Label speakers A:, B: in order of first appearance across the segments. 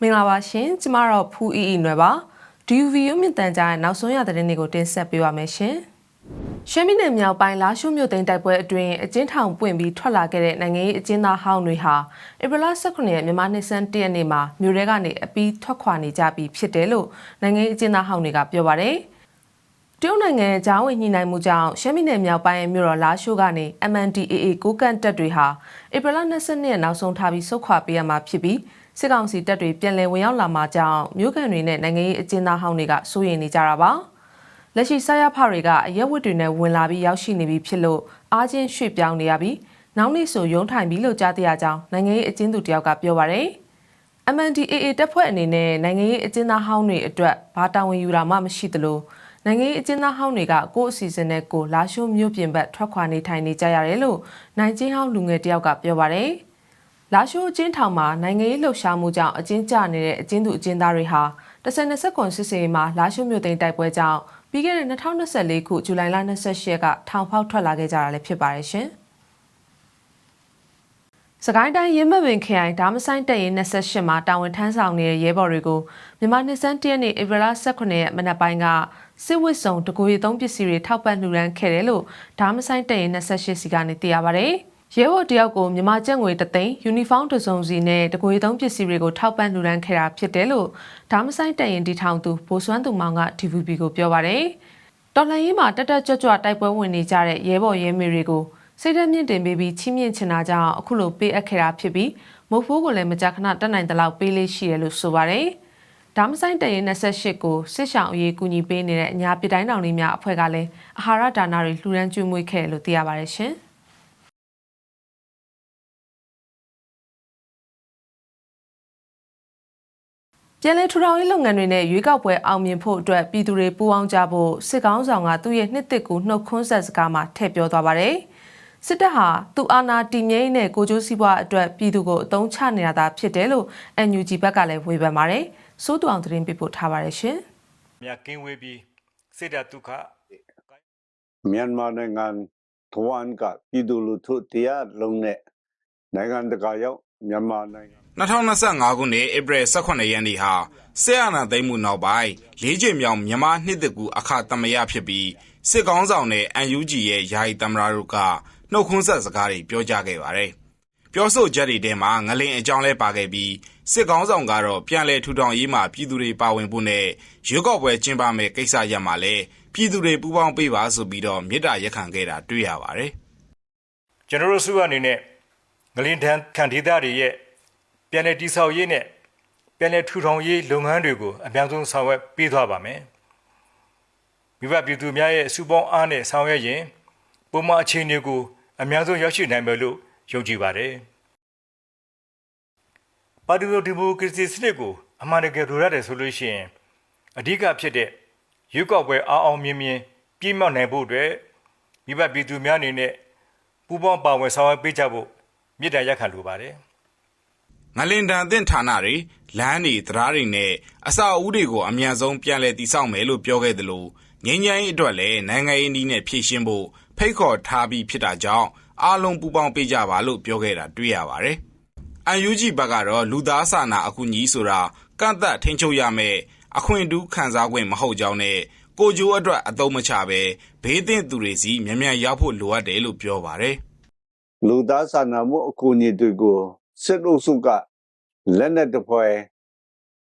A: မင်္ဂလာပါရှင်ကျမတော့ဖူးအီအီနွယ်ပါ DUVU မြင့်တန်ကြားရဲ့နောက်ဆုံးရသတင်းတွေကိုတင်ဆက်ပေးပါမယ်ရှင်ရှမ်းပြည်နယ်မြောက်ပိုင်းလာရှိုးမြို့သိမ်းတိုက်ပွဲအတွင်းအကျဉ်းထောင်ပွင့်ပြီးထွက်လာခဲ့တဲ့နိုင်ငံရေးအကျဉ်းသားဟောင်းတွေဟာဧပြီလ18ရက်မြန်မာနှစ်ဆန်း1ရက်နေ့မှာမြို့ထဲကနေအပီးထွက်ခွာနေကြပြီးဖြစ်တယ်လို့နိုင်ငံရေးအကျဉ်းသားဟောင်းတွေကပြောပါတယ် တရုတ်နိုင်ငံဂျားဝင်ညှိနှိုင်းမှုကြောင့်ရှမ်းပြည်နယ်မြောက်ပိုင်းမြို့တော်လာရှိုးကနေ MNDAA ကိုကန့်တပ်တွေဟာဧပြီလ22ရက်နောက်ဆုံးထားပြီးဆုတ်ခွာပေးရမှာဖြစ်ပြီးစစ်ကောင်စီတပ်တွေပြန်လည်ဝင်ရောက်လာမှကြောင့်မြို့ကန်တွေနဲ့နိုင်ငံရေးအကျဉ်းသားဟောင်းတွေကစိုးရိမ်နေကြတာပါလက်ရှိဆရာဖတွေကအရက်ဝတ်တွေနဲ့ဝင်လာပြီးရောက်ရှိနေပြီဖြစ်လို့အားချင်းရွှေ့ပြောင်းနေရပြီးနောက်နေ့ဆိုရုံးထိုင်ပြီးလို့ကြားသိရကြောင်းနိုင်ငံရေးအကျဉ်းသူတယောက်ကပြောပါရယ် MNDAA တပ်ဖွဲ့အနေနဲ့နိုင်ငံရေးအကျဉ်းသားဟောင်းတွေအတွက်ဘာတာဝန်ယူတာမှမရှိသလို နိုင်ငံရေးအကျဉ်းသားဟောင်းတွေကကိုယ့်အစီအစဉ်နဲ့ကိုလာရှိုးမြို့ပြင်ဘက်ထွက်ခွာနေထိုင်နေကြရတယ်လို့နိုင်ချင်းဟောင်းလူငယ်တယောက်ကပြောပါရယ်လာရှိုးအကျဉ်းထောင်မှာနိုင်ငံရေးလှုပ်ရှားမှုကြောင့်အကျဉ်းကျနေတဲ့အကျဉ်းသူအကျဉ်းသားတွေဟာ10-20ကွန်စစ်စေးမှာလာရှိုးမြို့သိမ်းတိုက်ပွဲကြောင့်ပြီးခဲ့တဲ့2024ခုဇူလိုင်လ28ရက်ကထောင်ဖောက်ထွက်လာခဲ့ကြတာလည်းဖြစ်ပါတယ်ရှင်။ စကိုင်းတိုင်းရင်းမပင်ခရိုင်ဒါမဆိုင်တပ်ရင်28မှာတာဝန်ထမ်းဆောင်နေတဲ့ရဲဘော်တွေကိုမြန်မာနှစ်စန်းတရက်နေ့ဧပြီလ18ရက်မနက်ပိုင်းကစစ်ဝစ်စုံတကူရီသုံးပစ္စည်းတွေထောက်ပံ့လှူဒန်းခဲ့တယ်လို့ဒါမဆိုင်တပ်ရင်28စီကနေသိရပါဗျ။ရဲဘော်တယောက်ကိုမြန်မာကျပ်ငွေတသိန်းယူနီဖောင်းတစ်စုံစီနဲ့တကွေသုံးပစ္စည်းတွေကိုထောက်ပံ့လှူဒန်းခဲ့တာဖြစ်တယ်လို့ဒါမဆိုင်တပ်ရင်တီထောင်သူဘိုးစွမ်းသူမောင်က DVB ကိုပြောပါရယ်တော်လှန်ရေးမှာတက်တက်ကြွကြွတိုက်ပွဲဝင်နေကြတဲ့ရဲဘော်ရဲမေတွေကို စိတ်ဓာတ်မြင့်တင်ပေးပြီးချီးမြှင့်ချင်တာကြောင့်အခုလိုပေးအပ်ခဲ့တာဖြစ်ပြီးမုတ်ဖိုးကိုလည်းမကြာခဏတက်နိုင်တဲ့လောက်ပေးလေးရှိတယ်လို့ဆိုပါတယ်။ဒါမဆိုင်တရင်28ကိုစစ်ဆောင်အရေးကူညီပေးနေတဲ့အညာပြည်တိုင်းတော်လေးများအဖွဲ့ကလည်းအာဟာရဒါနတွေလှူဒန်းကျွေးမွေးခဲ့တယ်လို့သိရပါတယ်ရှင်။ပြည်내ထူထောင်ရေးလုပ်ငန်းတွေနဲ့ရွေးကောက်ပွဲအောင်မြင်ဖို့အတွက်ပြည်သူတွေပူးပေါင်းကြဖို့စစ်ကောင်းဆောင်ကသူ့ရဲ့နှစ်သက်ကူနှုတ်ခွန်းဆက်စကားမှာထည့်ပြောသွားပါတယ်။ စစ်တပ်ဟာသူအာဏာတည်မြဲရေးနဲ့ကိုကျိုးစည်းပွားအတွက်ပြည်သူကိုအတုံးချနေတာသာဖြစ်တယ်လို့ NUG ဘက်ကလည်းဝေဖန်ပါတယ်။စိုးတူအောင်သတင်းပေးပို့ထားပါတယ်ရှင်။
B: မြတ်ကင်းဝေးပြီးစေတဒုက္ခ
C: မြန်မာနိုင်ငံထဝမ်ကပြည်သူလူထုတရားလုံးနဲ့နိုင်ငံတကာရောက်မြန်မာနိုင်ငံ
D: 2025ခုနှစ်ဧပြီ18ရက်နေ့ဟာစစ်အာဏာသိမ်းမှုနောက်ပိုင်းလေးချိန်မြောက်မြန်မာနှစ်သက်ကူအခါသမယဖြစ်ပြီးစစ်ကောင်းဆောင်တဲ့ UNG ရဲ့ယာယီသမ္မတတို့က နှုတ်ခွန်းဆက်စကားတွေပြောကြားခဲ့ပါတယ်။ပြောဆိုချက်တွေထဲမှာငလင်အကြောင်းလဲပါခဲ့ပြီးစစ်ကောင်းဆောင်ကတော့ပြန်လည်ထူထောင်ရေးမှာပြည်သူတွေပါဝင်ဖို့နဲ့ရွေးကောက်ပွဲကျင်းပမယ်ကိစ္စရပ်မှာလဲပြည်သူတွေပူးပေါင်းပေးပါဆိုပြီးတော့မေတ္တာရက်ခံခဲ့တာတွေ့ရပါတယ်
B: ကျွန်တော်တို့စုအနေနဲ့ငလင်တန်းခံဒေသတွေရဲ့ပြန်လည်တည်ဆောက်ရေးနဲ့ပြန်လည်ထူထောင်ရေးလုပ်ငန်းတွေကိုအများဆုံးဆောင်ရွက်ပေးသွားပါမယ်မိဘပြည်သူများရဲ့စုပေါင်းအားနဲ့ဆောင်ရွက်ရင်ပုံမှန်အခြေအနေကို အများဆုံးရောက်ရှိနိုင်မယ်လို့ယုံကြည်ပါတယ်ပါတီလိုဒီမိုကရေစီစနစ်ကိုအမှန်တကယ်လိုရတယ်ဆိုလို့ရှိရင်အဓိကဖြစ်တဲ့ရွေးကောက်ပွဲအောင်အောင်မြင်မြင်ပြည့်မြောက်နိုင်ဖို့အတွက်မိဘပြည်သူများအနေနဲ့ပူးပေါင်းပါဝင်ဆောင်ရွက်ပေးကြဖို့မြစ်တာရက်ခံလိုပါတယ်။
D: ငလင်တန်အသင့်ဌာနတွေလမ်းတွေတရားတွေနဲ့အဆောက်အဦတွေကိုအမြန်ဆုံးပြန်လည်တည်ဆောက်မယ်လို့ပြောခဲ့သလိုငင်းချိုင်းအတွက်လည်းနိုင်ငံရေးနည်းနဲ့ဖြည့်ရှင်းဖို့ ဖိတ်ခေါ်ထားပြီးဖြစ်တာကြောင့် အားလုံးပူးပေါင်းပေးကြပါလို့ ပြောခဲ့တာတွေ့ရပါတယ်။ UNG ဘက်ကတော့ လူသားစာနာအကူအညီဆိုတာ ကန့်သက်ထိန်းချုပ်ရမယ်အခွင့်အတူးခံစား권မဟုတ်ကြောင်းနဲ့ ကိုကျိုးအတွက် အသုံးမချပဲဘေးသင့်သူတွေစီမြန်မြန်ရောက်ဖို့ လိုအပ်တယ်လို့ ပြောပါတယ်
C: လူသားစာနာမှု အကူအညီတွေကို စစ်အုပ်စုက လက်နက်တစ်ဖွဲ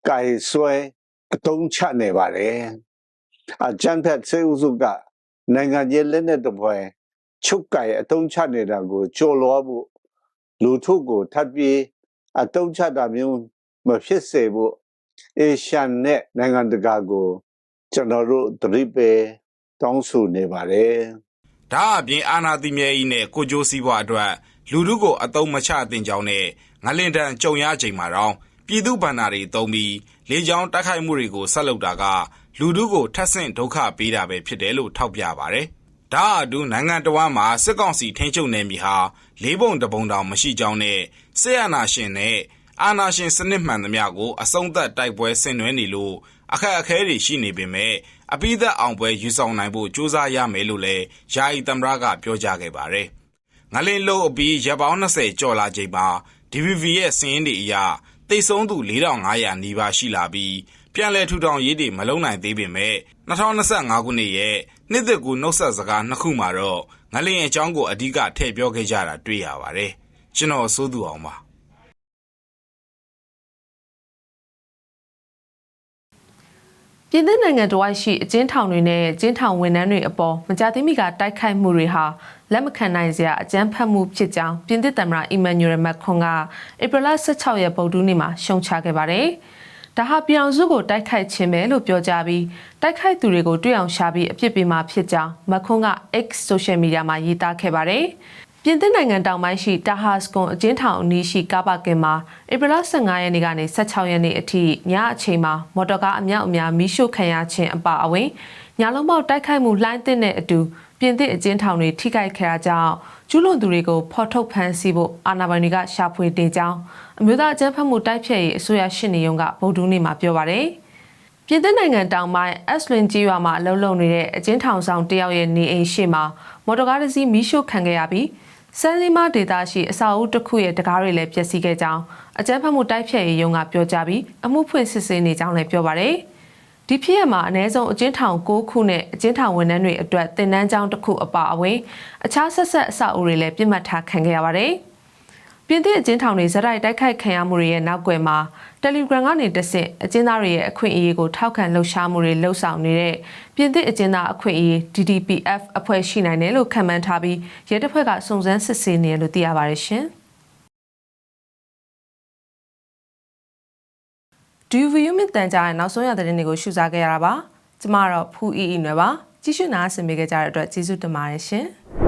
C: ကင်ဆွဲအတုံးချနေပါတယ် အကြံဖက်စစ်အုပ်စုက နိုင်ငံရေးလက်နက်တစ်ဖွဲချုပ်ကင်အတုံးချနေတာကိုကြော်လွှားဖို့လူထုကိုထပ်ပြီးအတုံးချတာမျိုးမဖြစ်စေဖို့အေရှန်နဲ့နိုင်ငံတကာကို ကျွန်တော်တို့သတိပေးတောင်းဆိုနေပါတယ်။
D: ဒါအပြင်အာနာတိမြဲကြီးနဲ့ကိုကျိုးစည်းပွားအတွက်လူထုကိုအသုံးမချသင့်ကြောင်းနဲ့ငလင်တန်ကြုံရချိန်မှာတော့ပြည်သူဗန္နာတွေသုံးပြီးလေကြောင်းတိုက်ခိုက်မှုတွေကိုဆက်လုပ်တာက လူထုကိုထပ်ဆင့်ဒုက္ခပေးတာပဲဖြစ်တယ်လို့ထောက်ပြပါတယ်။ဒါအတူနိုင်ငံတော်မှာစစ်ကောင်စီထိန်းချုပ်နေပြီဟာလေးပုံတပုံတောင်မရှိကြောင်းနဲ့စစ်အာဏာရှင်နဲ့အာဏာရှင်စနစ်မှန်သမျှကိုအဆုံးသတ်တိုက်ပွဲဆင်နွှဲနေလို့အခက်အခဲတွေရှိနေပေမဲ့အပိသက်အောင်ပွဲယူဆောင်နိုင်ဖို့ကြိုးစားရမယ်လို့လည်းယာယီသမ္မတကပြောကြားခဲ့ပါတယ်။ငလင်လုံးအပြီးရပ်ပေါင်း20ကျော်လာချိန်မှာ DVV ရဲ့စည်ရင်းတွေအရတိတ်ဆုံးသူ4500နီးပါးရှိလာပြီး ပြန်လည်ထူထောင်ရေးတွေမလုံးနိုင်သေးပေမဲ့2025ခုနှစ်ရဲ့နှစ်သက်ကူနှုတ်ဆက်စကားနှစ်ခုမှာတော့ငလင်အကြောင်းကိုအဓိကထည့်ပြောခဲ့ကြတာတွေ့ရပါတယ်ကျွန်တော်စိုးသူအောင်ပါ
A: ပြင်သစ်နိုင်ငံတော်ဝိုက်ရှိအကျဉ်းထောင်တွေနဲ့အကျဉ်းထောင်ဝန်ထမ်းတွေအပေါ်မကြာသေးမီကတိုက်ခိုက်မှုတွေဟာလက်မခံနိုင်စရာအကြမ်းဖက်မှုဖြစ်ကြောင်းပြင်သစ်သမ္မတအီမန်နျူရယ်မက်ခွန်ကဧပြီလ16ရက်ဗုဒ္ဓနေ့မှာရှုံချခဲ့ပါတယ်။ ဒါဟာပြည်အောင်စုကိုတိုက်ခိုက်ခြင်းပဲလို့ပြောကြားပြီးတိုက်ခိုက်သူတွေကိုတွေ့အောင်ရှာပြီးအပြစ်ပေးမှာဖြစ်ကြောင်းမက်ခွန်က X social media မှာရေးသားခဲ့ပါတယ်။ ပြင်သစ်နိုင်ငံတောင်ပိုင်းရှိတာဟာစကွန်အကျဉ်းထောင်အနီးရှိကားပါကင်မှာဧပြီလ15ရက်နေ့ကနေ16ရက်နေ့အထိညအချိန်မှာမော်တော်ကားအမြောက်အများမီးရှို့ခံရခြင်းအပါအဝင်ညလုံးပေါက်တိုက်ခိုက်မှုလှိုင်းသစ်တဲ့အတူပြင်သစ်အကျဉ်းထောင်တွေထိခိုက်ခဲ့တာကြောင့်ကျူးလွန်သူတွေကိုဖော်ထုတ်ဖမ်းဆီးဖို့အာဏာပိုင်တွေကရှာဖွေတင်ကြောင်းအမျိုးသားအကြမ်းဖက်မှုတိုက်ဖျက်ရေးအစိုးရရှင်းနေရုံကဗုဒ္ဓနေ့မှာပြောပါတယ်။ပြည်သစ်နိုင်ငံတောင်ပိုင်းအက်စလင်ကြီးရွာမှာအလုပ်လုပ်နေတဲ့အကျဉ်းထောင်ဆောင်တယောက်ရဲ့နေအိမ်ရှိမှာမော်တော်ကားတစ်စီးမီးရှို့ခံခဲ့ရပြီး စန်းလီမာဒေတာရှိအဆောက်အဦတစ်ခုရဲ့တကားတွေလည်းပျက်စီးခဲ့ကြောင်းအကြမ်းဖက်မှုတိုက်ဖျက်ရေးရုံးကပြောကြားပြီးအမှုဖွင့်စစ်ဆေးနေကြောင်းလည်းပြောပါတယ်။ဒီဖြစ်ရမှာအ ਨੇ ဆုံးအကျဉ်းထောင်၉ခုနဲ့အကျဉ်းထောင်ဝန်ထမ်းတွေအတွက်တင်နန်းကျောင်းတစ်ခုအပါအဝင်အခြားဆက်ဆက်အဆောက်အဦတွေလည်းပြစ်မှတ်ထားခံခဲ့ရပါတယ်။ ပြင်သစ်အကျဉ်းထောင်တွေဇက်တိုက်တိုက်ခိုက်ခံရမှုတွေရဲ့နောက်ကွယ်မှာ Telegram ကနေတဆင့်အကျဉ်းသားတွေရဲ့အခွင့်အရေးကိုထောက်ခံလှုပ်ရှားမှုတွေလှုပ်ဆောင်နေတဲ့ပြင်သစ်အကျဉ်းသားအခွင့်အရေး DDPF အဖွဲ့ရှိနိုင်တယ်လို့ခန့်မှန်းထားပြီးရဲတပ်ဖွဲ့ကစုံစမ်းစစ်ဆေးနေတယ်လို့သိရပါတယ်ရှင်။ DVU မြင့်တန်ကြားရဲ့နောက်ဆုံးရသတင်းတွေကိုရှုစားခဲ့ရတာပါ။ကျမကတော့ဖူးအီအီနွယ်ပါ။ကြည့်ရှုနားဆင်ပေးကြတဲ့အတွက်ကျေးဇူးတင်ပါတယ်ရှင်။